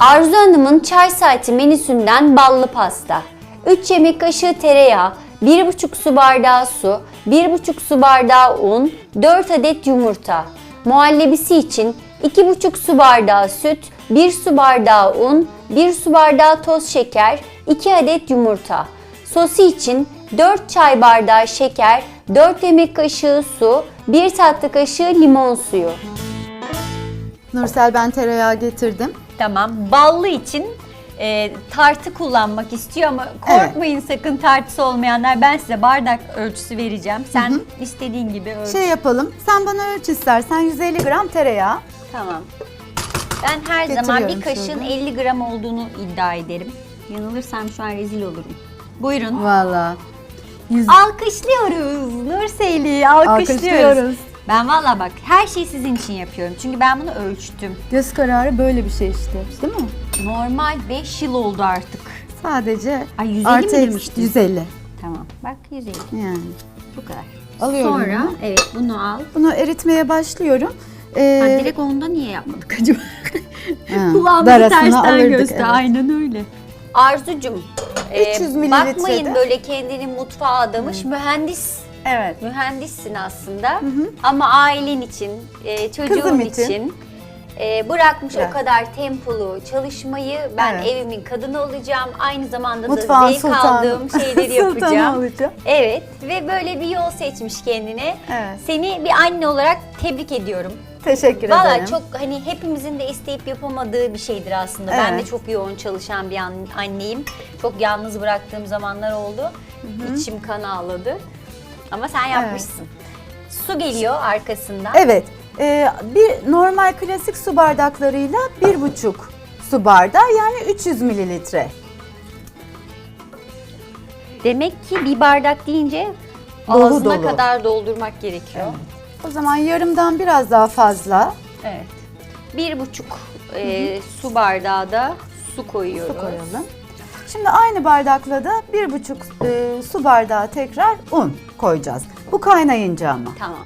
Arzu Hanım'ın çay saati menüsünden ballı pasta. 3 yemek kaşığı tereyağı, 1,5 su bardağı su, 1,5 su bardağı un, 4 adet yumurta. Muhallebisi için 2,5 su bardağı süt, 1 su bardağı un, 1 su bardağı toz şeker, 2 adet yumurta. Sosu için 4 çay bardağı şeker, 4 yemek kaşığı su, 1 tatlı kaşığı limon suyu. Nursel ben tereyağı getirdim. Tamam. Ballı için e, tartı kullanmak istiyor ama korkmayın sakın tartısı olmayanlar. Ben size bardak ölçüsü vereceğim. Sen istediğin gibi ölç. Şey yapalım. Sen bana ölç istersen 150 gram tereyağı. Tamam. Ben her zaman bir Getiriyorum kaşığın şöyle. 50 gram olduğunu iddia ederim. Yanılırsam şu an rezil olurum. Buyurun. Valla. Yüz... Alkışlıyoruz Nurseli, alkışlıyoruz. Alkışlıyoruz. Ben valla bak her şeyi sizin için yapıyorum. Çünkü ben bunu ölçtüm. Göz kararı böyle bir şey işte. Değil mi? Normal 5 yıl oldu artık. Sadece Ay, 150 artı mi demiştin? 150 Tamam bak 150 yani. bu kadar. Alıyorum Sonra bunu. evet bunu al. Bunu eritmeye başlıyorum. Ee, Ha, direkt onda niye yapmadık acaba? ha, Kulağımızı tersten alırdık, göster. evet. Aynen öyle. Arzucum, e, 300 mililitrede. bakmayın böyle kendini mutfağa adamış mühendis. Evet. Mühendissin aslında ama ailen için, e, çocuğun Kızım için, için. e, bırakmış Evet. o kadar tempolu çalışmayı. Ben Evet. evimin kadını olacağım. Aynı zamanda Mutfağın da zevk sultanı. aldığım şeyleri yapacağım. olacağım. Evet ve böyle bir yol seçmiş kendine. Evet. Seni bir anne olarak tebrik ediyorum. Teşekkür Valla ederim. çok hani hepimizin de isteyip yapamadığı bir şeydir aslında. Ben de Evet. çok yoğun çalışan bir an- anneyim. Çok yalnız bıraktığım zamanlar oldu. İçim kan ağladı. Ama sen yapmışsın. Su geliyor arkasından. Evet. e, bir normal klasik su bardaklarıyla bir buçuk su bardağı yani 300 mililitre. Demek ki bir bardak deyince Dolu ağzına dolu. kadar doldurmak gerekiyor. O zaman yarımdan biraz daha fazla Evet. Bir buçuk e, su bardağı da su koyuyoruz. su koyalım. Şimdi aynı bardakla da bir buçuk e, su bardağı tekrar un koyacağız. Bu kaynayınca ama. Tamam.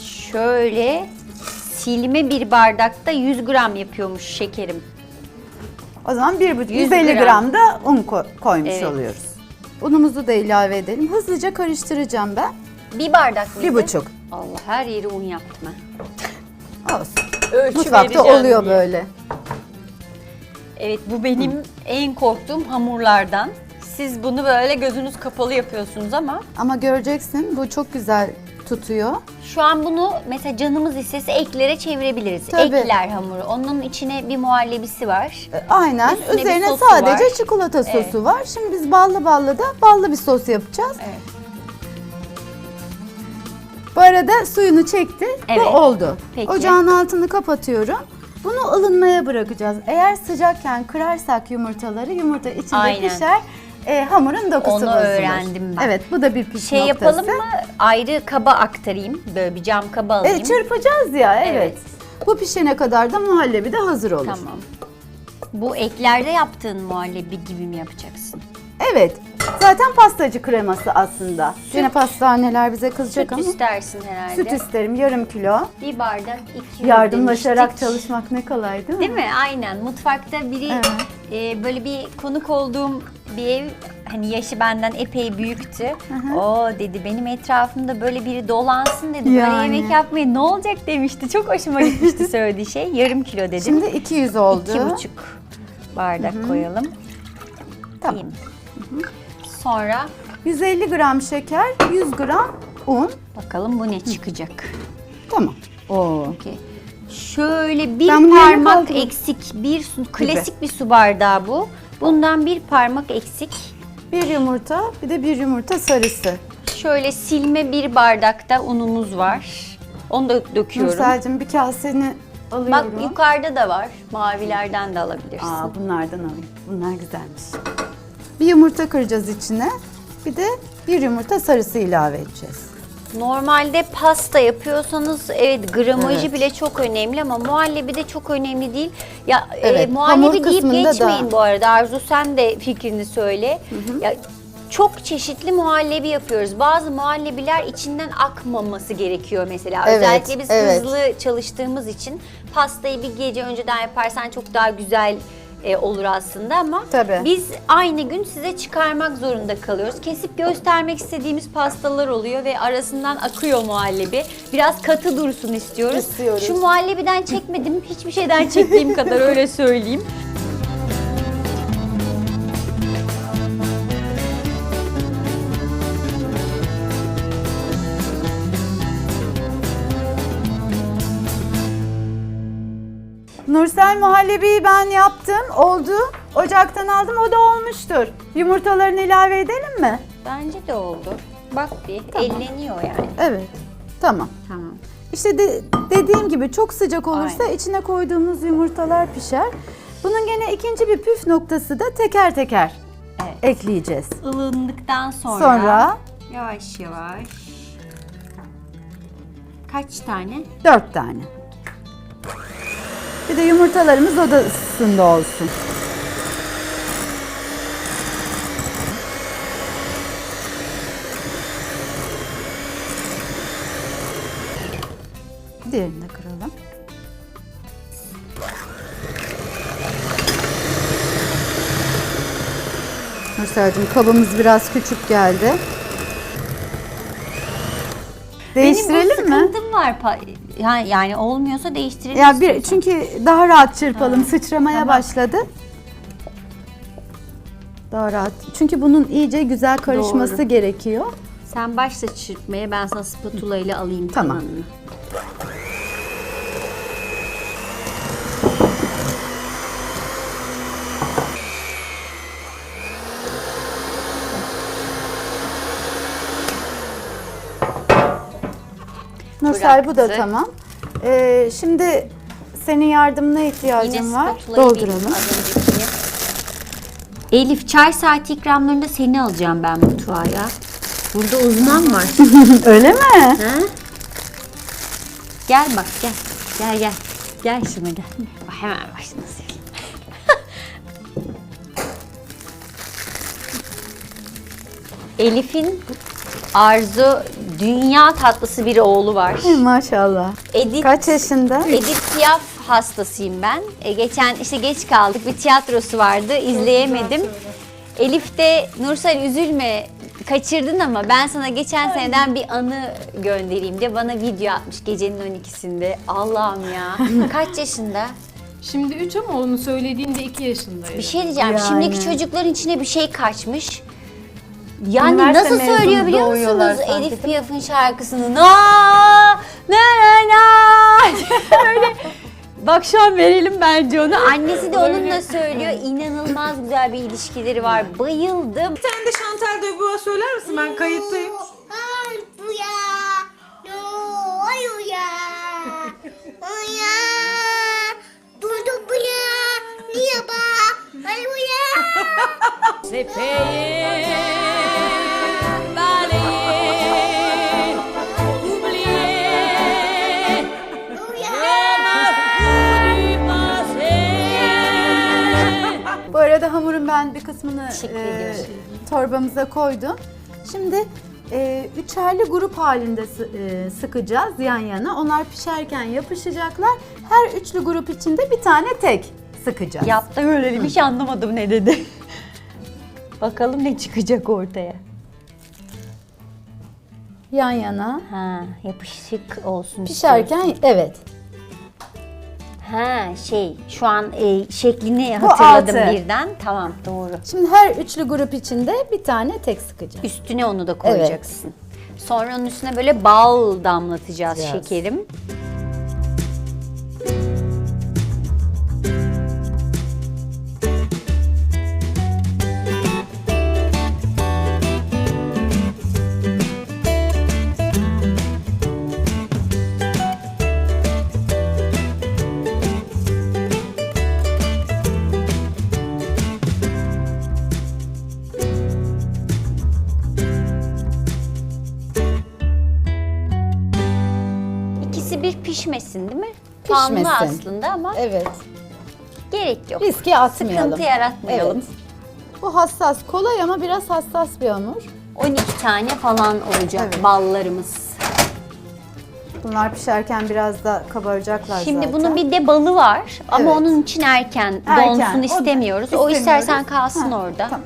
Şöyle silme bir bardakta 100 gram yapıyormuş şekerim. O zaman bir buçuk, 100 150 gram. gram da un ko- koymuş Evet. oluyoruz. Unumuzu da ilave edelim. Hızlıca karıştıracağım ben. Bir bardak mıydı? Bir buçuk. Allah her yeri un yaptım ha. Olsun. Ölçü Mutfakta vereceğim oluyor diye. böyle. Evet bu benim en korktuğum hamurlardan. Siz bunu böyle gözünüz kapalı yapıyorsunuz ama Ama göreceksin bu çok güzel tutuyor. Şu an bunu mesela canımız istese eklere çevirebiliriz. Tabii. Ekler hamuru. Onun içine bir muhallebisi var. E, Aynen. Üstüne bir Üzerine sosu sadece var. çikolata sosu Evet. var. Şimdi biz ballı ballı da ballı bir sos yapacağız. Evet. Bu arada suyunu çekti. Evet. Bu oldu. Peki. Ocağın altını kapatıyorum. Bunu ılınmaya bırakacağız. Eğer sıcakken kırarsak yumurtaları yumurta içinde Aynen. pişer. E, hamurun dokusu Onu bozulur. öğrendim ben. Evet bu da bir püf Şey noktası. yapalım mı? Ayrı kaba aktarayım. Böyle bir cam kaba alayım. E, çırpacağız ya evet. Evet. Bu pişene kadar da muhallebi de hazır olur. Tamam. Bu eklerde yaptığın muhallebi gibi mi yapacaksın? Evet. Zaten pastacı kreması aslında. Yine pastaneler bize kızacak Süt ama. istersin herhalde. Süt isterim yarım kilo. Bir bardak 200 Yardımlaşarak demiştik. çalışmak ne kolay değil mi? Değil mi? Aynen. Mutfakta biri Evet. e, böyle bir konuk olduğum bir ev hani yaşı benden epey büyüktü. O dedi benim etrafımda böyle biri dolansın dedi. Böyle Yani. yemek yapmaya ne olacak demişti. Çok hoşuma gitmişti söylediği şey. Yarım kilo dedim. Şimdi 200 oldu. İki buçuk bardak koyalım. Tamam. Diyeyim. Sonra 150 gram şeker, 100 gram un. bakalım bu ne çıkacak. Tamam. Oo. Okey. Şöyle bir Ben bunu yerine parmak eksik bir su, klasik bir su bardağı bu. Bundan bir parmak eksik. Bir yumurta, bir de bir yumurta sarısı. Şöyle silme bir bardakta unumuz var. Onu da döküyorum. Nursel'cim bir kaseni Bak alıyorum. yukarıda da var. Mavilerden de alabilirsin. Aa, bunlardan alayım. Bunlar güzelmiş. Bir yumurta kıracağız içine. Bir de bir yumurta sarısı ilave edeceğiz. Normalde pasta yapıyorsanız evet gramajı Evet. bile çok önemli ama muhallebi de çok önemli değil. Ya e, Evet, muhallebi hamur deyip kısmında geçmeyin da. bu arada. Arzu sen de fikrini söyle. Ya çok çeşitli muhallebi yapıyoruz. Bazı muhallebiler içinden akmaması gerekiyor mesela. Evet, Özellikle biz evet. hızlı çalıştığımız için pastayı bir gece önceden yaparsan çok daha güzel e, olur aslında ama Tabii. biz aynı gün size çıkarmak zorunda kalıyoruz. Kesip göstermek istediğimiz pastalar oluyor ve arasından akıyor muhallebi. Biraz katı dursun istiyoruz. İstiyoruz. Şu muhallebiden çekmedim, hiçbir şeyden çektiğim kadar öyle söyleyeyim. Nursel muhallebiyi ben yaptım. Oldu. Ocaktan aldım. O da olmuştur. Yumurtalarını ilave edelim mi? Bence de oldu. Bak bir elleniyor yani. Evet. Tamam. Tamam. İşte de- dediğim gibi çok sıcak olursa Aynen. içine koyduğumuz yumurtalar pişer. Bunun gene ikinci bir püf noktası da teker teker Evet. ekleyeceğiz. ılındıktan sonra, Sonra yavaş yavaş kaç tane? dört tane. Bir de yumurtalarımız odasında olsun. Diğerini de kıralım. Nursel'cim kabımız biraz küçük geldi. Değiştirelim Benim bu mi? sıkıntım var. Pa- yani, yani olmuyorsa değiştirelim. Ya bir istiyorsan. çünkü daha rahat çırpalım. Sıçramaya başladı. Daha rahat. Çünkü bunun iyice güzel karışması Doğru. gerekiyor. Sen başla çırpmaya ben sana spatula ile alayım Tamam. kalanını. Nursel bu da tamam. Ee, şimdi senin yardımına Yine ihtiyacım var. spatulayı Dolduralım. bir az önceki. Elif çay saati ikramlarında seni alacağım ben mutfağa ya. Burada uzman var. Öyle mi? ha? Gel bak gel. Gel gel. Gel şimdi gel. Bak hemen başına sil. Elif'in Arzu dünya tatlısı bir oğlu var. Maşallah. Edit Kaç yaşında? Edith Piaf hastasıyım ben. E, geçen işte geç kaldık bir tiyatrosu vardı izleyemedim. Elif de Nursel üzülme kaçırdın ama ben sana geçen seneden bir anı göndereyim de bana video atmış gecenin 12'sinde. Allah'ım ya. Kaç yaşında? Şimdi 3 ama onu söylediğinde 2 yaşındaydı. Bir şey diyeceğim. Yani. Şimdiki çocukların içine bir şey kaçmış. Yani Üniversite nasıl söylüyor biliyor doğuyorlar musunuz sanki, Edith Piaf'ın şarkısını? Na na na na Böyle Bak şu an verelim bence onu. Annesi de onunla söylüyor. İnanılmaz güzel bir ilişkileri var. Bayıldım. Sen de Chantal de Bois söyler misin? Ben kayıttayım. Ay bu ya. No, ay bu ya. Ay ya. Durdu bu ya. Niye ba? Ay bu ya. Bu ben bir kısmını e, torbamıza koydum. Şimdi e, üçerli grup halinde e, sıkacağız yan yana. Onlar pişerken yapışacaklar. Her üçlü grup içinde bir tane tek sıkacağız. Yaptı öyle bir şey anlamadım ne dedi. Bakalım ne çıkacak ortaya. Yan yana. Ha, yapışık olsun Pişerken evet. Ha şey şu an e, şeklini Bu hatırladım altı. birden. Tamam doğru. Şimdi her üçlü grup içinde bir tane tek sıkacağız. Üstüne onu da koyacaksın. Sonra onun üstüne böyle bal damlatacağız Yes. şekerim. Pişmesin değil mi? Kanlı Pişmesin. aslında ama Evet. gerek yok. Riske atmayalım. Sıkıntı yaratmayalım. Evet. Bu hassas, kolay ama biraz hassas bir hamur. 12 tane falan olacak Evet. ballarımız. Bunlar pişerken biraz da kabaracaklar Şimdi zaten. bunun bir de balı var ama Evet. onun için erken, Erken. donsun istemiyoruz. O, istemiyoruz. istersen kalsın Ha, orada. tamam.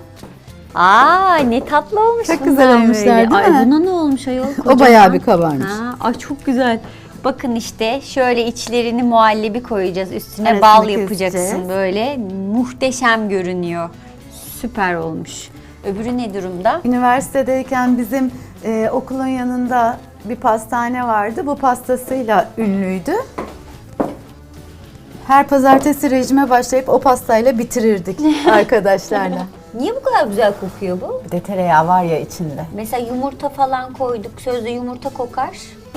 Aa ne tatlı olmuş Çok bunlar güzel olmuşlar, böyle. değil Ay mi? buna ne olmuş ayol O kocaman. bayağı bir kabarmış. Ha, ay çok güzel. Bakın işte şöyle içlerini muhallebi koyacağız. Üstüne Arasını bal yapacaksın keseceğiz. böyle. Muhteşem görünüyor. Süper olmuş. Öbürü ne durumda? Üniversitedeyken bizim e, okulun yanında bir pastane vardı. Bu pastasıyla ünlüydü. Her pazartesi rejime başlayıp o pastayla bitirirdik arkadaşlarla. Niye bu kadar güzel kokuyor bu? Bir de tereyağı var ya içinde. Mesela yumurta falan koyduk. Sözde yumurta kokar.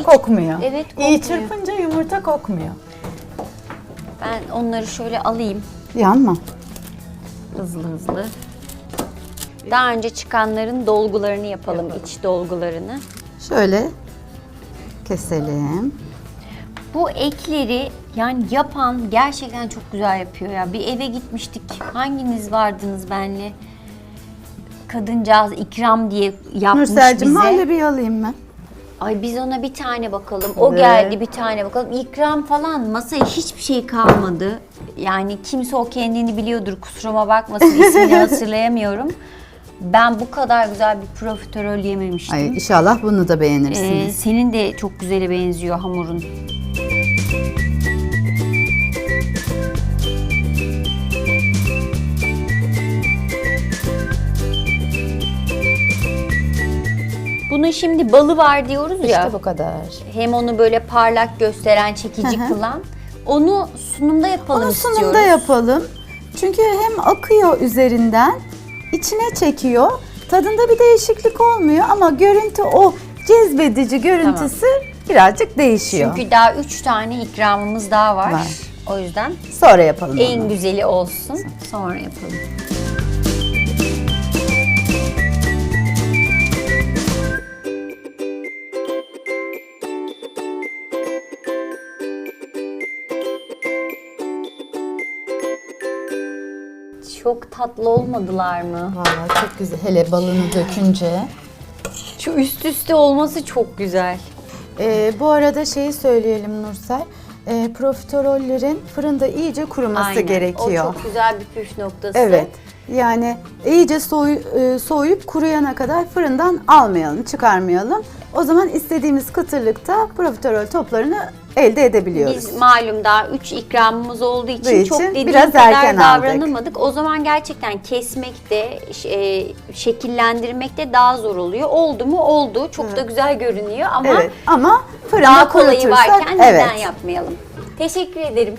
Kokmuyor. Evet, İyi kokmuyor. çırpınca yumurta kokmuyor. Ben onları şöyle alayım Yanma. hızlı hızlı. Daha önce çıkanların dolgularını yapalım, iç dolgularını. Şöyle keselim. Bu ekleri yani yapan gerçekten çok güzel yapıyor ya. Bir eve gitmiştik. Hanginiz vardınız benle? Kadıncağız ikram diye yapmış Nursel'cim bize. muhallebi alayım ben. Ay biz ona bir tane bakalım. O Evet. geldi bir tane bakalım. İkram falan masaya hiçbir şey kalmadı. Yani kimse o kendini biliyordur. Kusuruma bakmasın ismini hatırlayamıyorum. Ben bu kadar güzel bir profiterol yememiştim. Ay inşallah bunu da Ee, beğenirsiniz. senin de çok güzele benziyor hamurun. Şimdi balı var diyoruz ya. işte bu kadar. Hem onu böyle parlak gösteren, çekici kılan. Onu sunumda yapalım Onu istiyoruz. sunumda yapalım. Çünkü hem akıyor üzerinden, içine çekiyor. Tadında bir değişiklik olmuyor ama görüntü o cezbedici görüntüsü birazcık değişiyor. Çünkü daha üç tane ikramımız daha var. Var. O yüzden Sonra yapalım en onu. güzeli olsun. Sonra yapalım. Çok tatlı olmadılar mı? Vallahi çok güzel. Hele balını dökünce. Şu üst üste olması çok güzel. Ee, bu arada şeyi söyleyelim Nursel. Ee, profiterollerin fırında iyice kuruması Aynen. gerekiyor. O çok güzel bir püf noktası. Evet. Yani iyice soy, e, soğuyup kuruyana kadar fırından almayalım, çıkarmayalım. O zaman istediğimiz kıtırlıkta profiterol toplarını elde edebiliyoruz. Biz malum daha 3 ikramımız olduğu için, için çok dediğim biraz kadar erken aldık. davranamadık. O zaman gerçekten kesmekte, e, şekillendirmekte daha zor oluyor. Oldu mu? Oldu. Çok da güzel görünüyor ama Evet ama daha kolayı varken evet. neden yapmayalım? Teşekkür ederim.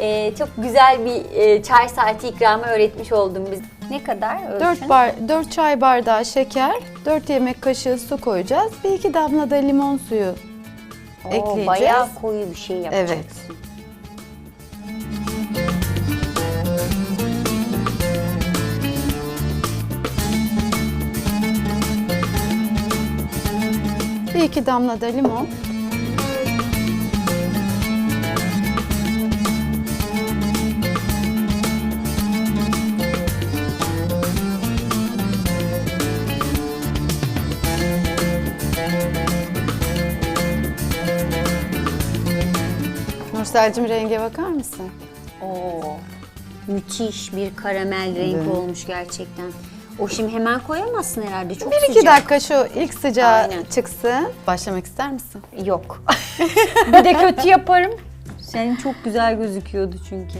E, çok güzel bir e, çay saati ikramı öğretmiş oldun biz. Ne kadar ölçün? 4, bar, 4 çay bardağı şeker, 4 yemek kaşığı su koyacağız. Bir iki damla da limon suyu Oo, ekleyeceğiz. Bayağı koyu bir şey yapacaksın. Evet. Bir iki damla da limon. Nursel'cim renge bakar mısın? Oo, müthiş bir karamel renk Evet. olmuş gerçekten. O şimdi hemen koyamazsın herhalde. Çok Bir sıcak. iki dakika şu ilk sıcağı Aynen. çıksın. Başlamak ister misin? Yok. bir de kötü yaparım. Senin çok güzel gözüküyordu çünkü.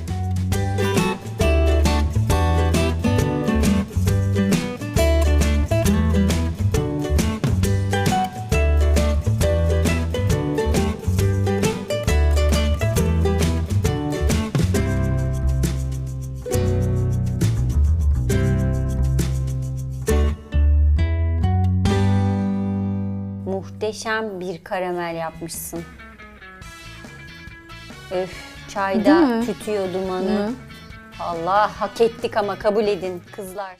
Bir karamel yapmışsın. Öf, çayda tütüyor dumanı. Allah hak ettik ama kabul edin kızlar.